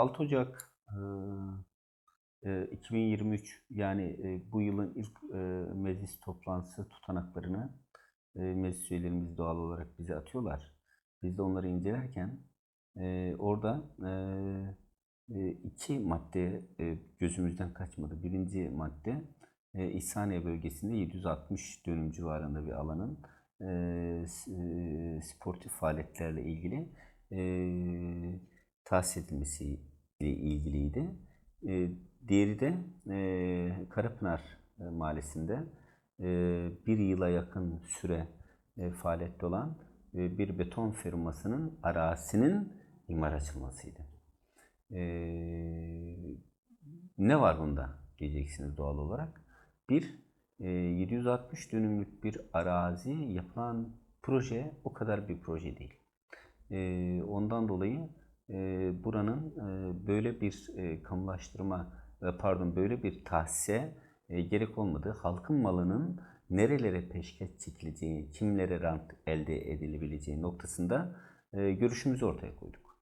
6 Ocak e, e, 2023 yani bu yılın ilk e, meclis toplantısı tutanaklarını e, meclis üyelerimiz doğal olarak bize atıyorlar. Biz de onları incelerken orada iki madde gözümüzden kaçmadı. Birinci madde e, İhsaniye bölgesinde 760 dönüm civarında bir alanın e, sportif faaliyetlerle ilgili e, tahsis edilmesiyle ilgiliydi. E, diğeri de e, Karapınar e, Mahallesi'nde e, bir yıla yakın süre e, faaliyette olan e, bir beton firmasının arazisinin imar açılmasıydı. E, ne var bunda diyeceksiniz doğal olarak. Bir, e, 760 dönümlük bir arazi yapılan proje o kadar bir proje değil. E, ondan dolayı buranın böyle bir kamulaştırma, e, pardon böyle bir tahsise e, gerek olmadığı, halkın malının nerelere peşkeş çekileceği, kimlere rant elde edilebileceği noktasında görüşümüzü ortaya koyduk.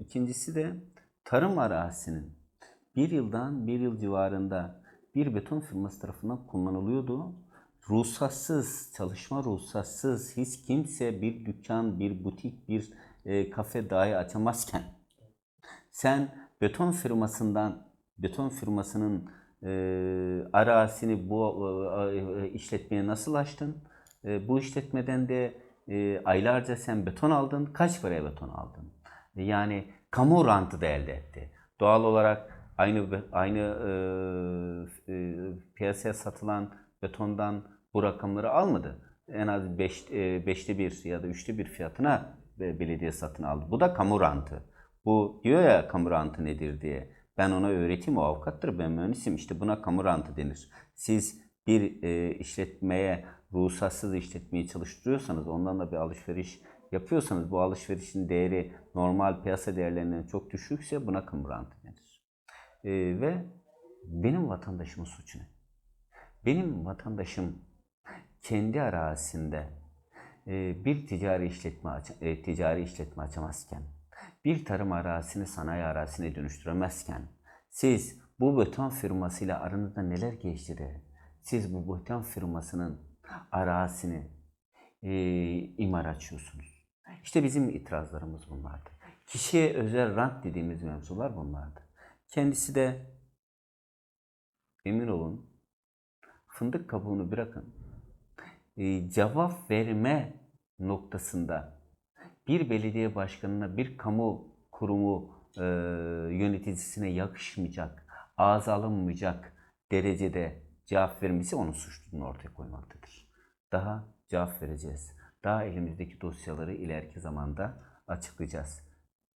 İkincisi de tarım arazisinin bir yıldan bir yıl civarında bir beton firması tarafından kullanılıyordu. Ruhsatsız, çalışma ruhsatsız hiç kimse bir dükkan, bir butik, bir e, kafe dahi açamazken sen beton firmasından, beton firmasının e, arazisini bu e, işletmeye nasıl açtın? E, bu işletmeden de e, aylarca sen beton aldın. Kaç paraya beton aldın? E, Yani kamu rantı da elde etti. Doğal olarak aynı aynı e, e, piyasaya satılan betondan bu rakamları almadı. En az 5 beşte bir ya da üçte bir fiyatına be- belediye satın aldı. Bu da kamu rantı. Bu diyor ya kamu rantı nedir diye. Ben ona öğreteyim o avukattır ben mühendisim işte buna kamu rantı denir. Siz bir e, işletmeye ruhsatsız işletmeyi çalıştırıyorsanız ondan da bir alışveriş yapıyorsanız bu alışverişin değeri normal piyasa değerlerinden çok düşükse buna kamu rantı denir. E, ve benim vatandaşımın suçu ne? Benim vatandaşım kendi arazisinde bir ticari işletme e, ticari işletme açamazken, bir tarım arazisini sanayi arazisine dönüştüremezken, siz bu beton firmasıyla aranızda neler geçti de, siz bu beton firmasının arazisini e, imar açıyorsunuz. İşte bizim itirazlarımız bunlardı. Kişiye özel rant dediğimiz mevzular bunlardı. Kendisi de emin olun fındık kabuğunu bırakın e, cevap verme noktasında bir belediye başkanına, bir kamu kurumu e, yöneticisine yakışmayacak, ağza alınmayacak derecede cevap vermesi onun suçluluğunu ortaya koymaktadır. Daha cevap vereceğiz. Daha elimizdeki dosyaları ileriki zamanda açıklayacağız.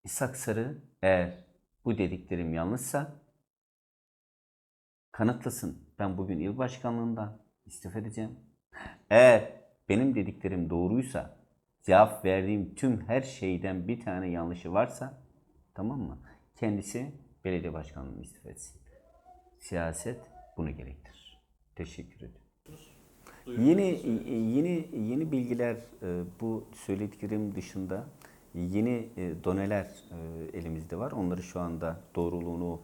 İshak Sarı eğer bu dediklerim yanlışsa kanıtlasın. Ben bugün il başkanlığından istifa edeceğim. Eğer benim dediklerim doğruysa, cevap verdiğim tüm her şeyden bir tane yanlışı varsa, tamam mı? Kendisi belediye başkanlığından istifa etsin. Siyaset bunu gerektirir. Teşekkür ederim. Yeni yeni yeni bilgiler e, bu söylediklerim dışında yeni e, doneler e, elimizde var. Onları şu anda doğruluğunu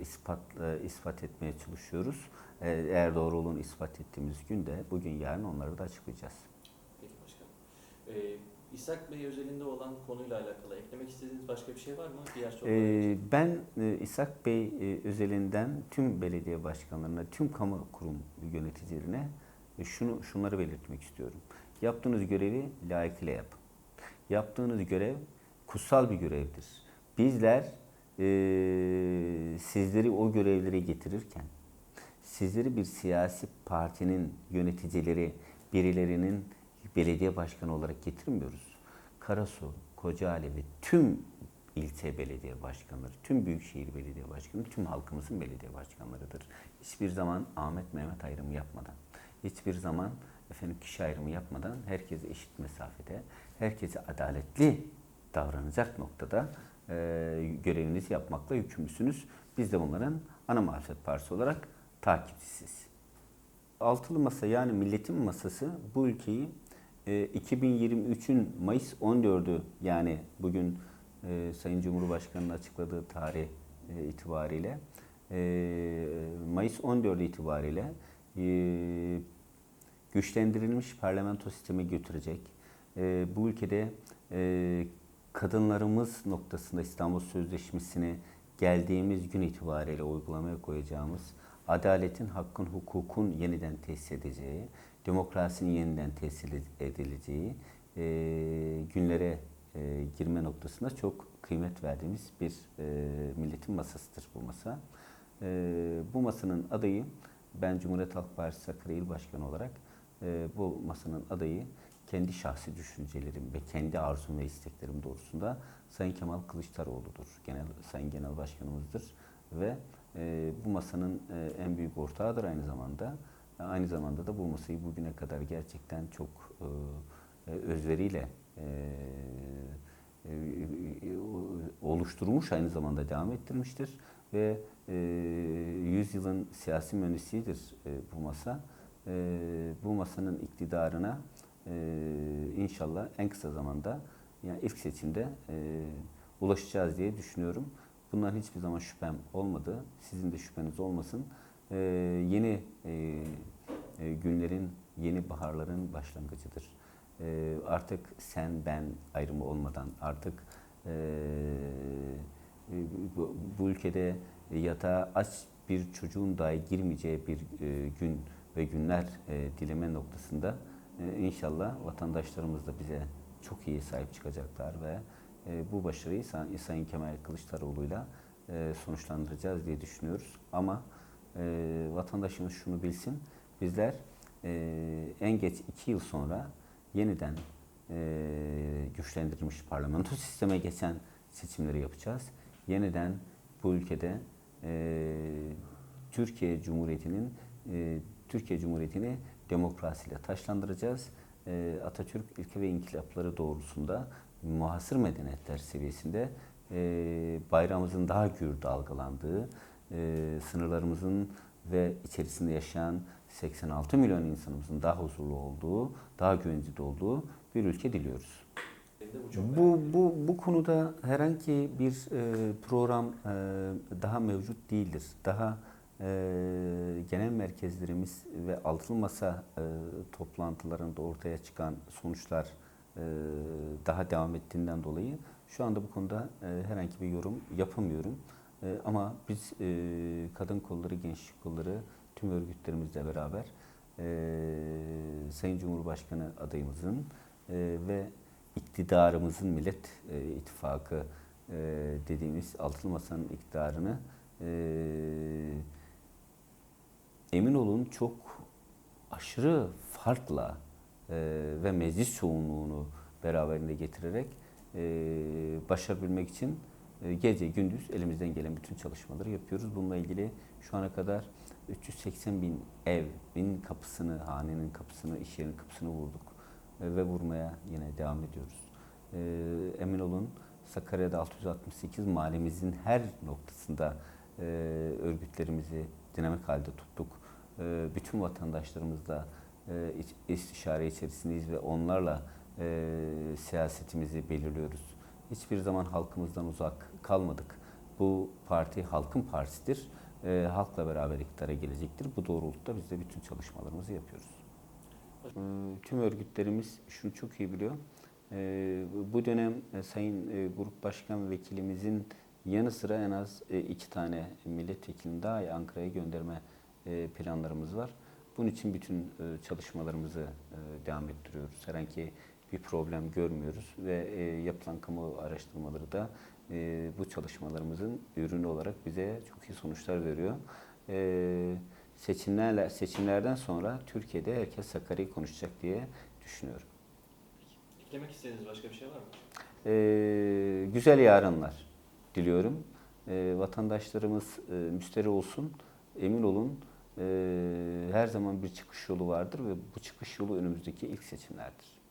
ispat ispat etmeye çalışıyoruz. E, Eğer doğruluğunu ispat ettiğimiz günde bugün yarın onları da açıklayacağız. Peki başkanım. Ee, İshak Bey özelinde olan konuyla alakalı eklemek istediğiniz başka bir şey var mı? Diğer sorular Ee, ben e, İshak Bey e, özelinden tüm belediye başkanlarına, tüm kamu kurum yöneticilerine e, şunu şunları belirtmek istiyorum. Yaptığınız görevi layıkıyla yapın. Yaptığınız görev kutsal bir görevdir. Bizler e, sizleri o görevlere getirirken, sizleri bir siyasi partinin yöneticileri, birilerinin belediye başkanı olarak getirmiyoruz. Karasu, Kocaeli ve tüm ilçe belediye başkanları, tüm büyükşehir belediye başkanları, tüm halkımızın belediye başkanlarıdır. Hiçbir zaman Ahmet Mehmet ayrımı yapmadan, hiçbir zaman efendim kişi ayrımı yapmadan herkese eşit mesafede, herkese adaletli davranacak noktada e, görevinizi yapmakla yükümlüsünüz. Biz de bunların ana muhalefet partisi olarak takipçisiyiz. Altılı masa yani milletin masası bu ülkeyi e, 2023'ün Mayıs 14'ü yani bugün e, Sayın Cumhurbaşkanı'nın açıkladığı tarih e, itibariyle e, Mayıs 14 itibariyle e, güçlendirilmiş parlamento sistemi götürecek. E, bu ülkede e, kadınlarımız noktasında İstanbul Sözleşmesi'ni geldiğimiz gün itibariyle uygulamaya koyacağımız adaletin, hakkın, hukukun yeniden tesis edeceği, demokrasinin yeniden tesis edileceği e, günlere e, girme noktasında çok kıymet verdiğimiz bir e, milletin masasıdır bu masa. E, bu masanın adayı, ben Cumhuriyet Halk Partisi Sakarya İl Başkanı olarak e, bu masanın adayı kendi şahsi düşüncelerim ve kendi arzum ve isteklerim doğrusunda Sayın Kemal Kılıçdaroğlu'dur. Genel Sayın Genel Başkanımızdır ve e, bu masanın e, en büyük ortağıdır aynı zamanda. E, Aynı zamanda da bu masayı bugüne kadar gerçekten çok e, e, özveriyle e, e, e, oluşturmuş aynı zamanda devam ettirmiştir ve e, yüzyılın siyasi mühendisidir e, bu masa. E, bu masanın iktidarına e, inşallah en kısa zamanda yani ilk seçimde e, ulaşacağız diye düşünüyorum. Bundan hiçbir zaman şüphem olmadı. Sizin de şüpheniz olmasın. E, yeni e, e, günlerin, yeni baharların başlangıcıdır. E, artık sen ben ayrımı olmadan artık e, e, bu, bu ülkede yatağa aç bir çocuğun dahi girmeyeceği bir e, gün ve günler e, dileme noktasında e, inşallah vatandaşlarımız da bize çok iyi sahip çıkacaklar ve e, bu başarıyı Say- Sayın Kemal Kılıçdaroğlu'yla e, sonuçlandıracağız diye düşünüyoruz. Ama e, vatandaşımız şunu bilsin, bizler e, en geç iki yıl sonra yeniden e, güçlendirilmiş parlamento sisteme geçen seçimleri yapacağız. Yeniden bu ülkede e, Türkiye Cumhuriyeti'nin e, Türkiye Cumhuriyeti'ni demokrasiyle taşlandıracağız. E, Atatürk ilke ve inkılapları doğrultusunda muhasır medeniyetler seviyesinde e, bayrağımızın daha gür dalgalandığı, e, sınırlarımızın ve içerisinde yaşayan 86 milyon insanımızın daha huzurlu olduğu, daha güvencede olduğu bir ülke diliyoruz. Bu Bu, bu, konuda herhangi bir e, program e, daha mevcut değildir. Daha e, genel merkezlerimiz ve altılı masa e, toplantılarında ortaya çıkan sonuçlar daha devam ettiğinden dolayı şu anda bu konuda e, herhangi bir yorum yapamıyorum. E, ama biz e, kadın kolları, gençlik kolları tüm örgütlerimizle beraber e, Sayın Cumhurbaşkanı adayımızın e, ve iktidarımızın Millet e, İttifakı e, dediğimiz altılı masanın iktidarını e, emin olun çok aşırı farkla e, ve meclis çoğunluğunu beraberinde getirerek başarabilmek için gece gündüz elimizden gelen bütün çalışmaları yapıyoruz. Bununla ilgili şu ana kadar 380 bin evin kapısını, hanenin kapısını, iş yerinin kapısını vurduk ve vurmaya yine devam ediyoruz. Emin olun Sakarya'da 668 mahallemizin her noktasında örgütlerimizi dinamik halde tuttuk. Bütün vatandaşlarımızla e, istişare içerisindeyiz ve onlarla e, siyasetimizi belirliyoruz. Hiçbir zaman halkımızdan uzak kalmadık. Bu parti halkın partisidir. E, halkla beraber iktidara gelecektir. Bu doğrultuda biz de bütün çalışmalarımızı yapıyoruz. E, tüm örgütlerimiz şunu çok iyi biliyor. E, bu dönem e, Sayın e, Grup Başkan Vekilimizin yanı sıra en az e, iki tane milletvekilini daha Ankara'ya gönderme e, planlarımız var. Bunun için bütün e, çalışmalarımızı e, devam ettiriyoruz. Herhangi bir problem görmüyoruz ve e, yapılan kamu araştırmaları da bu çalışmalarımızın ürünü olarak bize çok iyi sonuçlar veriyor. Seçimlerle seçimlerden sonra Türkiye'de herkes Sakarya'yı konuşacak diye düşünüyorum. Eklemek istediğiniz başka bir şey var mı? Güzel yarınlar diliyorum. Vatandaşlarımız e, müsterih olsun, emin olun. E, her zaman bir çıkış yolu vardır ve bu çıkış yolu önümüzdeki ilk seçimlerdir.